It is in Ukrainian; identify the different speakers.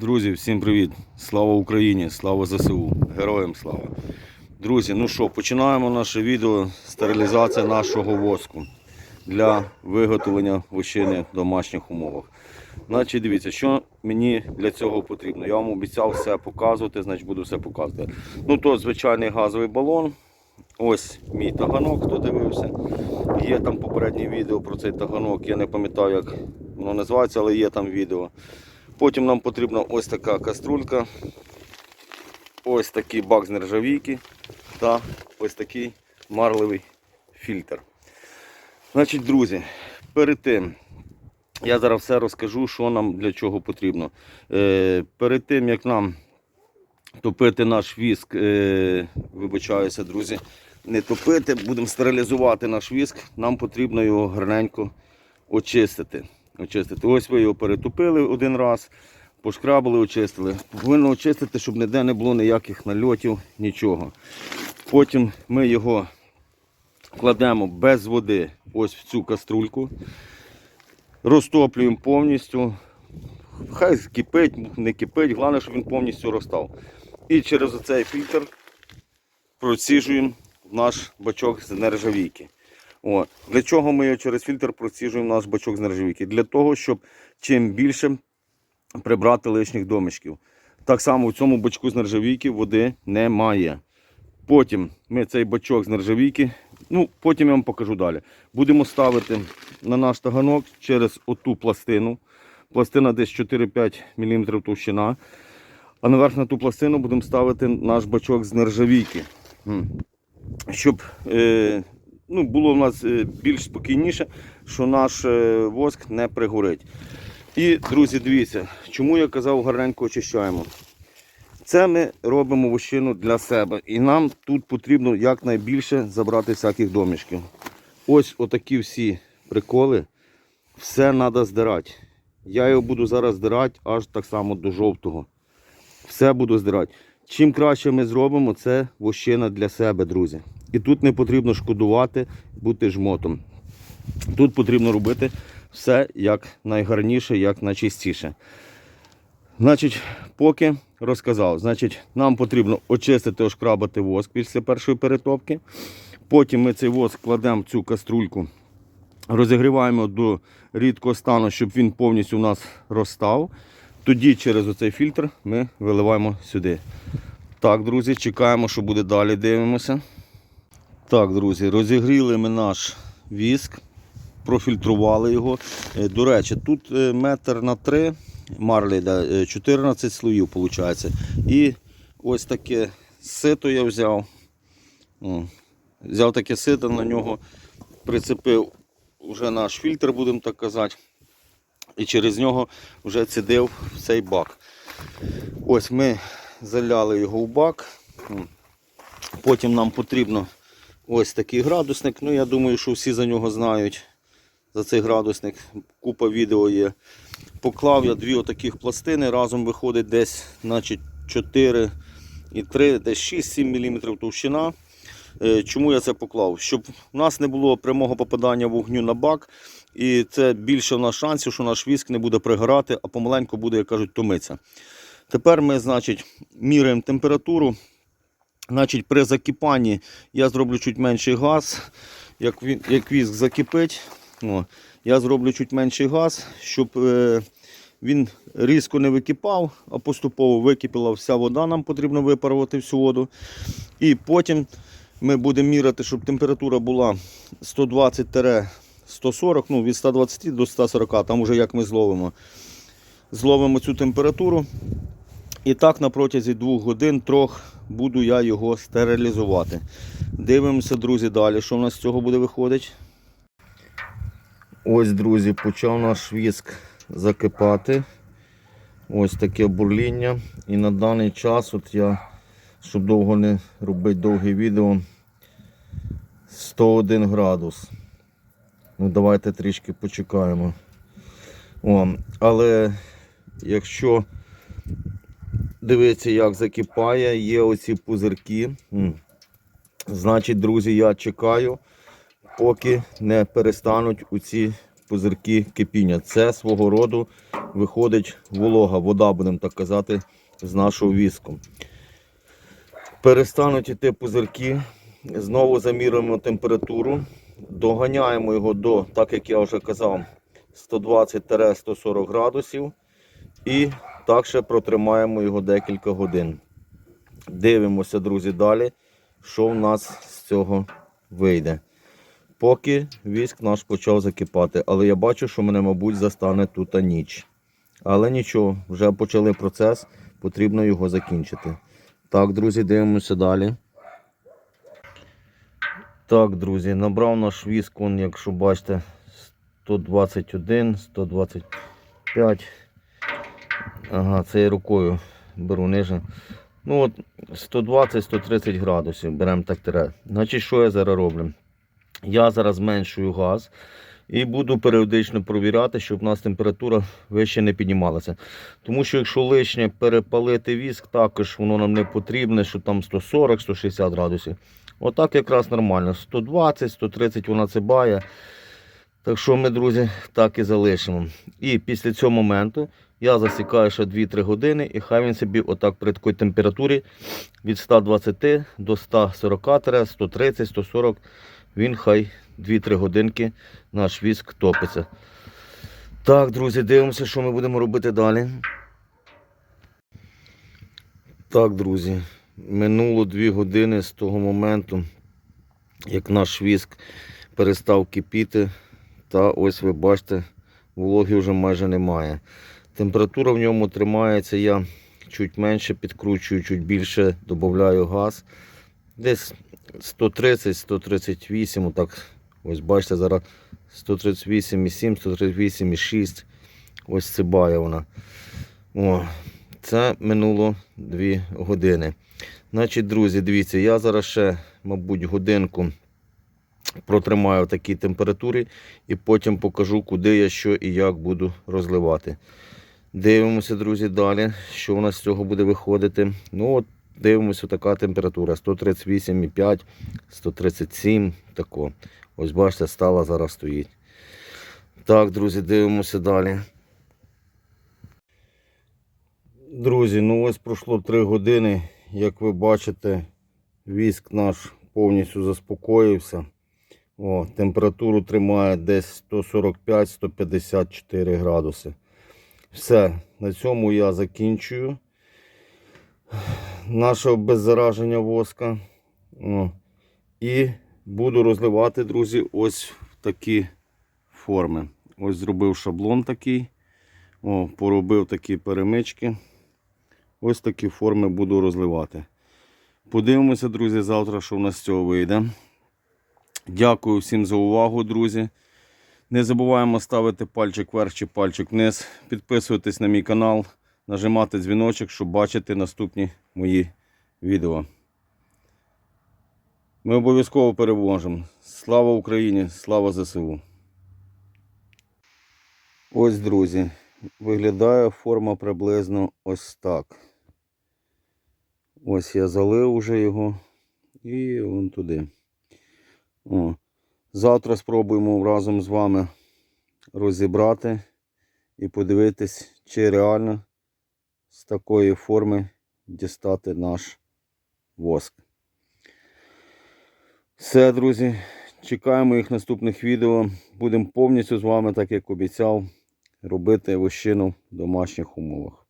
Speaker 1: Друзі, всім привіт! Слава Україні! Слава ЗСУ! Героям слава! Друзі, ну що, починаємо наше відео стерилізація нашого воску для виготовлення вощини в домашніх умовах. Значить, дивіться, що мені для цього потрібно. Я вам обіцяв все показувати, значить буду все показувати. Ну то звичайний газовий балон. Ось мій таганок, хто дивився. Є там попереднє відео про цей таганок. Я не пам'ятаю, як воно називається, але є там відео. Потім нам потрібна ось така каструлька, ось такий бак з нержавійки та ось такий марливий фільтр. Значить, друзі, перед тим я зараз все розкажу, що нам для чого потрібно. Е, перед тим як нам топити наш віск, е, вибачаюся, друзі, не топити, будемо стерилізувати наш віск, нам потрібно його гарненько очистити. Очистити. Ось ви його перетопили один раз, пошкрабили, очистили. Повинно очистити, щоб ніде не було ніяких нальотів, нічого. Потім ми його кладемо без води ось в цю каструльку, розтоплюємо повністю. Хай кипить, не кипить, головне, щоб він повністю розстав. І через оцей фільтр проціжуємо наш бачок з нержавійки. О, для чого ми через фільтр проціжуємо наш бачок з нержавійки? Для того, щоб чим більше прибрати лишніх домішків. Так само в цьому бачку з нержавійки води немає. Потім ми цей бачок з нержавійки, ну потім я вам покажу далі. Будемо ставити на наш таганок через оту пластину. Пластина десь 4-5 мм товщина. А наверх на ту пластину будемо ставити наш бачок з нержавійки. Щоб е, ну, було в нас е, більш спокійніше, що наш е, воск не пригорить. І, друзі, дивіться, чому я казав гарненько очищаємо. Це ми робимо вощину для себе. І нам тут потрібно якнайбільше забрати всяких домішків. Ось отакі всі приколи. Все треба здирати. Я його буду зараз здирати аж так само до жовтого. Все буду здирати. Чим краще ми зробимо, це вощина для себе, друзі. І тут не потрібно шкодувати, бути жмотом. Тут потрібно робити все як найгарніше, як найчистіше. Значить, поки розказав, значить, нам потрібно очистити, ошкрабати воск після першої перетопки. Потім ми цей воск кладемо в цю каструльку, розігріваємо до рідкого стану, щоб він повністю у нас розстав. Тоді через оцей фільтр ми виливаємо сюди. Так, друзі, чекаємо, що буде далі. Дивимося. Так, друзі, розігріли ми наш віск, профільтрували його. Е, До речі, тут е, метр на три марлі, е, 14 слоїв виходить. І ось таке сито я взяв. Взяв таке сито, на нього прицепив вже наш фільтр, будемо так казати. І через нього вже цідив цей бак. Ось ми заляли його в бак. Потім нам потрібно ось такий градусник. Ну, я думаю, що всі за нього знають. За цей градусник. Купа відео є. Поклав я дві отаких пластини, разом виходить десь значить, 4 і 3, десь 6-7 мм товщина. Е, Чому я це поклав? Щоб у нас не було прямого попадання вогню на бак. І це більше в нас шансів, що наш віск не буде пригорати, а помаленьку буде, як кажуть, томитися. Тепер ми, значить, міряємо температуру. Значить, при закипанні я зроблю чуть менший газ. Як, він, як віск закипить, о, я зроблю чуть менший газ, щоб е, він різко не википав, а поступово википіла вся вода, нам потрібно випарувати всю воду. І потім ми будемо міряти, щоб температура була 120-140, ну від 120 до 140, там вже як ми зловимо. Зловимо цю температуру. І так на протязі двох годин трьох буду я його стерилізувати. Дивимося, друзі, далі, що в нас з цього буде виходити. Ось, друзі, почав наш віск закипати. Ось таке бурління. І на даний час, от я, щоб довго не робити довге відео, 101 градус. Ну, давайте трішки почекаємо. О, але якщо дивитися, як закипає, є оці пузирки. Значить, друзі, я чекаю, поки не перестануть оці пузирки кипіння. Це свого роду виходить волога, вода, будемо так казати, з нашого віску. Перестануть іти пузирки, знову замірюємо температуру, доганяємо його до, так як я вже казав, 120-140 градусів. І так ще протримаємо його декілька годин. Дивимося, друзі, далі, що в нас з цього вийде. Поки віск наш почав закипати, але я бачу, що мене, мабуть, застане тут ніч. Але нічого, вже почали процес, потрібно його закінчити. Так, друзі, дивимося далі. Так, друзі, набрав наш віск, он, якщо бачите, 121, 125. Ага, це я рукою беру ниже. Ну от 120-130 градусів беремо так тире. Значить, що я зараз роблю? Я зараз зменшую газ і буду періодично провіряти, щоб у нас температура вище не піднімалася. Тому що якщо лишнє перепалити віск, також воно нам не потрібне, що там 140-160 градусів. Отак якраз нормально. 120-130 вона цибає. Так що ми, друзі, так і залишимо. І після цього моменту я засікаю ще 2-3 години, і хай він собі отак при такій температурі від 120 до 140-130-140 він хай 2-3 годинки наш віск топиться. Так, друзі, дивимося, що ми будемо робити далі. Так, друзі, минуло 2 години з того моменту, як наш віск перестав кипіти. Та ось ви бачите, вологи вже майже немає. Температура в ньому тримається, я чуть менше підкручую, чуть більше додаю газ. Десь 130-138, отак, ось бачите, зараз 138,7, 138,6. Ось цибає вона. О, це минуло 2 години. Значить, друзі, дивіться, я зараз ще, мабуть, годинку протримаю в такій температурі і потім покажу, куди я що і як буду розливати. Дивимося, друзі, далі, що у нас з цього буде виходити. Ну, от дивимося, така температура 138,5, 137. Тако. Ось бачите, стала зараз стоїть. Так, друзі, дивимося далі. Друзі, ну ось пройшло 3 години. Як ви бачите, віск наш повністю заспокоївся. О, температуру тримає десь 145-154 градуси. Все, на цьому я закінчую наше обеззараження воска. О, і буду розливати, друзі, ось в такі форми. Ось зробив шаблон такий. О, поробив такі перемички. Ось такі форми буду розливати. Подивимося, друзі, завтра, що в нас з цього вийде. Дякую всім за увагу, друзі. Не забуваємо ставити пальчик вверх чи пальчик вниз. Підписуйтесь на мій канал, нажимати дзвіночок, щоб бачити наступні мої відео. Ми обов'язково переможемо. Слава Україні! Слава ЗСУ! Ось, друзі, виглядає форма приблизно ось так. Ось я залив уже його і вон туди. О. Завтра спробуємо разом з вами розібрати і подивитись, чи реально з такої форми дістати наш воск. Все, друзі. Чекаємо їх наступних відео. Будемо повністю з вами, так як обіцяв, робити вощину в домашніх умовах.